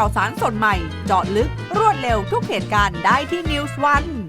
าวสารสดใหม่ เจาะลึกรวดเร็วทุกเหตุการณ์ได้ที่ News1.